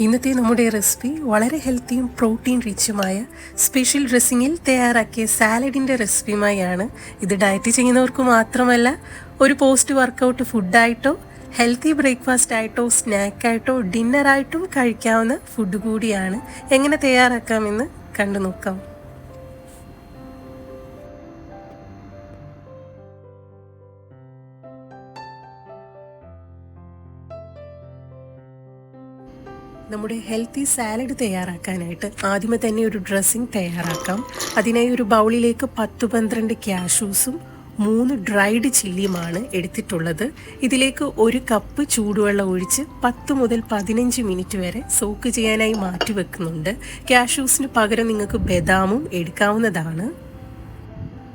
ഇന്നത്തെ നമ്മുടെ റെസിപ്പി വളരെ ഹെൽത്തിയും പ്രോട്ടീൻ റിച്ചുമായ സ്പെഷ്യൽ ഡ്രസ്സിങ്ങിൽ തയ്യാറാക്കിയ സാലഡിന്റെ റെസിപ്പിയുമായാണ് ഇത് ഡയറ്റ് ചെയ്യുന്നവർക്ക് മാത്രമല്ല ഒരു പോസ്റ്റ് വർക്കൗട്ട് ഫുഡായിട്ടോ ഹെൽത്തി ബ്രേക്ക്ഫാസ്റ്റ് ആയിട്ടോ സ്നാക്കായിട്ടോ ഡിന്നറായിട്ടും കഴിക്കാവുന്ന ഫുഡ് കൂടിയാണ് എങ്ങനെ തയ്യാറാക്കാമെന്ന് കണ്ടു നോക്കാം. നമ്മുടെ ഹെൽത്തി സാലഡ് തയ്യാറാക്കാനായിട്ട് ആദ്യമേ തന്നെ ഒരു ഡ്രസ്സിങ് തയ്യാറാക്കാം. അതിനായി ഒരു ബൗളിലേക്ക് പത്ത് പന്ത്രണ്ട് ക്യാഷ്യൂസും മൂന്ന് ഡ്രൈഡ് ചില്ലിയുമാണ് എടുത്തിട്ടുള്ളത്. ഇതിലേക്ക് ഒരു കപ്പ് ചൂടുവെള്ളം ഒഴിച്ച് പത്ത് മുതൽ പതിനഞ്ച് മിനിറ്റ് വരെ സോക്ക് ചെയ്യാനായി മാറ്റി വെക്കുന്നുണ്ട്. ക്യാഷ്യൂസിന് പകരം നിങ്ങൾക്ക് ബദാമും എടുക്കാവുന്നതാണ്.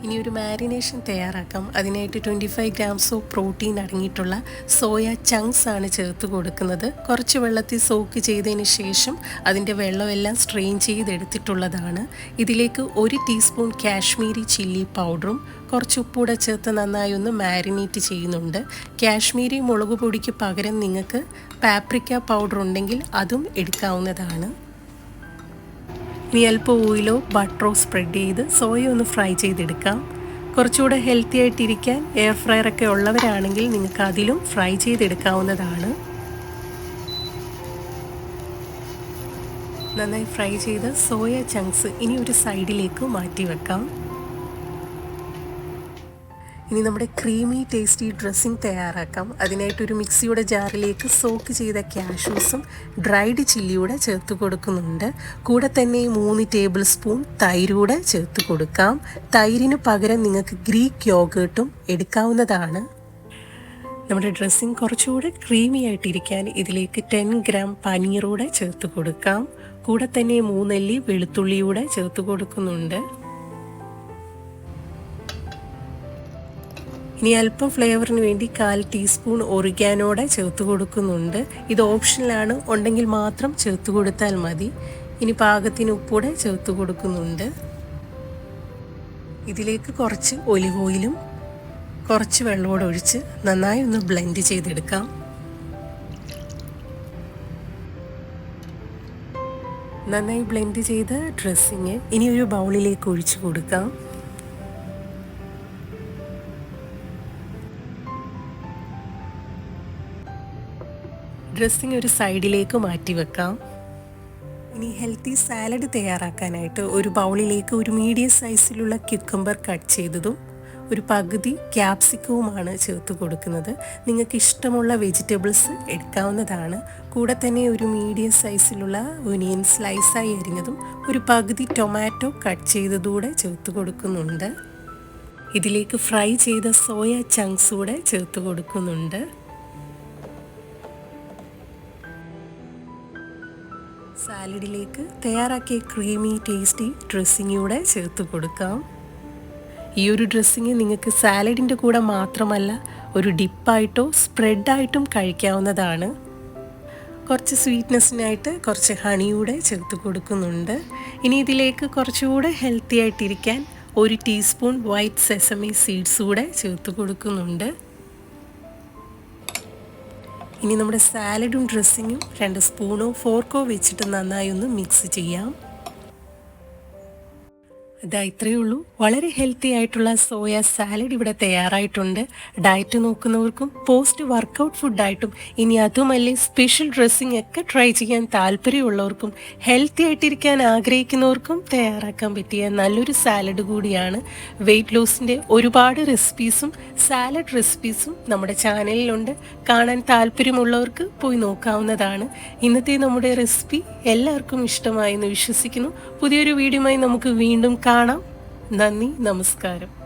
ഇനി ഒരു മാരിനേഷൻ തയ്യാറാക്കാം. അതിനായിട്ട് twenty five grams of protein അടങ്ങിയിട്ടുള്ള സോയ ചങ്ക്സ് ആണ് ചേർത്ത് കൊടുക്കുന്നത്. കുറച്ച് വെള്ളത്തിൽ സോക്ക് ചെയ്തതിന് ശേഷം അതിന്റെ വെള്ളമെല്ലാം സ്ട്രെയിൻ ചെയ്തെടുത്തിട്ടുള്ളതാണ്. ഇതിലേക്ക് ഒരു ടീസ്പൂൺ കാശ്മീരി ചില്ലി പൗഡറും കുറച്ച് ഉപ്പൂടെ ചേർത്ത് നന്നായി ഒന്ന് മാരിനേറ്റ് ചെയ്യുന്നുണ്ട്. കാശ്മീരി മുളക് പൊടിക്ക് പകരം നിങ്ങൾക്ക് പാപ്രിക്ക പൗഡർ ഉണ്ടെങ്കിൽ അതും എടുക്കാവുന്നതാണ്. അല്പം ഓയിലോ ബട്ടറോ സ്പ്രെഡ് ചെയ്ത് സോയ ഒന്ന് ഫ്രൈ ചെയ്തെടുക്കാം. കുറച്ചുകൂടെ ഹെൽത്തി ആയിട്ടിരിക്കാൻ എയർ ഫ്രയർ ഒക്കെ ഉള്ളവരാണെങ്കിൽ നിങ്ങൾക്ക് അതിലും ഫ്രൈ ചെയ്തെടുക്കാവുന്നതാണ്. നന്നായി ഫ്രൈ ചെയ്ത സോയ ചങ്ക്സ് ഇനി ഒരു സൈഡിലേക്ക് മാറ്റി വെക്കാം ഇനി നമ്മുടെ ക്രീമി ടേസ്റ്റി ഡ്രസ്സിങ് തയ്യാറാക്കാം. അതിനായിട്ടൊരു മിക്സിയുടെ ജാറിലേക്ക് സോക്ക് ചെയ്ത ക്യാഷ്യൂസും ഡ്രൈഡ് ചില്ലിയൂടെ ചേർത്ത് കൊടുക്കുന്നുണ്ട്. കൂടെ തന്നെ മൂന്ന് ടേബിൾ സ്പൂൺ തൈരൂടെ ചേർത്ത് കൊടുക്കാം. തൈരിന് പകരം നിങ്ങൾക്ക് ഗ്രീക്ക് യോഗേർട്ടും എടുക്കാവുന്നതാണ്. നമ്മുടെ ഡ്രസ്സിങ് കുറച്ചുകൂടെ ക്രീമി ആയിട്ടിരിക്കാൻ ഇതിലേക്ക് ടെൻ ഗ്രാം പനീറൂടെ ചേർത്ത് കൊടുക്കാം. കൂടെ തന്നെ മൂന്നല്ലി വെളുത്തുള്ളിയൂടെ ചേർത്ത് കൊടുക്കുന്നുണ്ട്. ഇനി അല്പം ഫ്ലേവറിന് വേണ്ടി കാൽ ടീസ്പൂൺ ഒറിഗാനോടെ ചേർത്ത് കൊടുക്കുന്നുണ്ട്. ഇത് ഓപ്ഷനിലാണ് ഉണ്ടെങ്കിൽ മാത്രം ചേർത്ത് കൊടുത്താൽ മതി. ഇനി പാകത്തിന് ഉപ്പൂടെ ചേർത്ത് കൊടുക്കുന്നുണ്ട്. ഇതിലേക്ക് കുറച്ച് ഒലിവ് ഓയിലും കുറച്ച് വെള്ളമോടെ ഒഴിച്ച് നന്നായി ഒന്ന് ബ്ലെൻഡ് ചെയ്തെടുക്കാം. നന്നായി ബ്ലെൻഡ് ചെയ്ത ഡ്രസ്സിങ് ഇനി ഒരു ബൗളിലേക്ക് ഒഴിച്ചു കൊടുക്കാം. ഡ്രസ്സിങ് ഒരു സൈഡിലേക്ക് മാറ്റി വെക്കാം. ഇനി ഹെൽത്തി സാലഡ് തയ്യാറാക്കാനായിട്ട് ഒരു ബൗളിലേക്ക് ഒരു മീഡിയം സൈസിലുള്ള ക്യുക്കമ്പർ കട്ട് ചെയ്തതും ഒരു പകുതി ക്യാപ്സിക്കവുമാണ് ചേർത്ത് കൊടുക്കുന്നത്. നിങ്ങൾക്ക് ഇഷ്ടമുള്ള വെജിറ്റബിൾസ് എടുക്കാവുന്നതാണ്. കൂടെ തന്നെ ഒരു മീഡിയം സൈസിലുള്ള ഒനിയൻ സ്ലൈസായി അരിഞ്ഞതും ഒരു പകുതി ടൊമാറ്റോ കട്ട് ചെയ്തതുകൂടെ ചേർത്ത് കൊടുക്കുന്നുണ്ട്. ഇതിലേക്ക് ഫ്രൈ ചെയ്ത സോയ ചങ്ക്സ് കൂടെ ചേർത്ത് കൊടുക്കുന്നുണ്ട്. സാലഡിലേക്ക് തയ്യാറാക്കിയ ക്രീമി ടേസ്റ്റി ഡ്രസ്സിങ്ങൂടെ ചേർത്ത് കൊടുക്കാം. ഈ ഒരു ഡ്രസ്സിങ് നിങ്ങൾക്ക് സാലഡിന്റെ കൂടെ മാത്രമല്ല ഒരു ഡിപ്പായിട്ടോ സ്പ്രെഡായിട്ടും കഴിക്കാവുന്നതാണ്. കുറച്ച് സ്വീറ്റ്നെസ്സിനായിട്ട് കുറച്ച് ഹണിയൂടെ ചേർത്ത് കൊടുക്കുന്നുണ്ട്. ഇനി ഇതിലേക്ക് കുറച്ചുകൂടെ ഹെൽത്തി ആയിട്ടിരിക്കാൻ ഒരു ടീസ്പൂൺ വൈറ്റ് സെസമി സീഡ്സ് കൂടെ ചേർത്ത് കൊടുക്കുന്നുണ്ട്. ഇനി നമ്മുടെ സാലഡും ഡ്രസ്സിങ്ങും രണ്ട് സ്പൂണോ ഫോർക്കോ വെച്ചിട്ട് നന്നായി ഒന്ന് മിക്സ് ചെയ്യാം. ഇതാ ഇത്രയേ ഉള്ളൂ. വളരെ ഹെൽത്തി ആയിട്ടുള്ള സോയ സാലഡ് ഇവിടെ തയ്യാറായിട്ടുണ്ട്. ഡയറ്റ് നോക്കുന്നവർക്കും പോസ്റ്റ് വർക്കൗട്ട് ഫുഡായിട്ടും ഇനി അതുമല്ലേ സ്പെഷ്യൽ ഡ്രസ്സിംഗ് ഒക്കെ ട്രൈ ചെയ്യാൻ താല്പര്യമുള്ളവർക്കും ഹെൽത്തി ആയിട്ടിരിക്കാൻ ആഗ്രഹിക്കുന്നവർക്കും തയ്യാറാക്കാൻ പറ്റിയ നല്ലൊരു സാലഡ് കൂടിയാണ് വെയിറ്റ് ലോസിന്റെ ഒരുപാട് റെസിപ്പീസും സാലഡ് റെസിപ്പീസും നമ്മുടെ ചാനലിലുണ്ട്. കാണാൻ താല്പര്യമുള്ളവർക്ക് പോയി നോക്കാവുന്നതാണ്. ഇന്നത്തെ നമ്മുടെ റെസിപ്പി എല്ലാവർക്കും ഇഷ്ടമായെന്ന് വിശ്വസിക്കുന്നു. പുതിയൊരു വീഡിയോയുമായി നമുക്ക് വീണ്ടും കാണാം. നന്ദി നമസ്കാരം.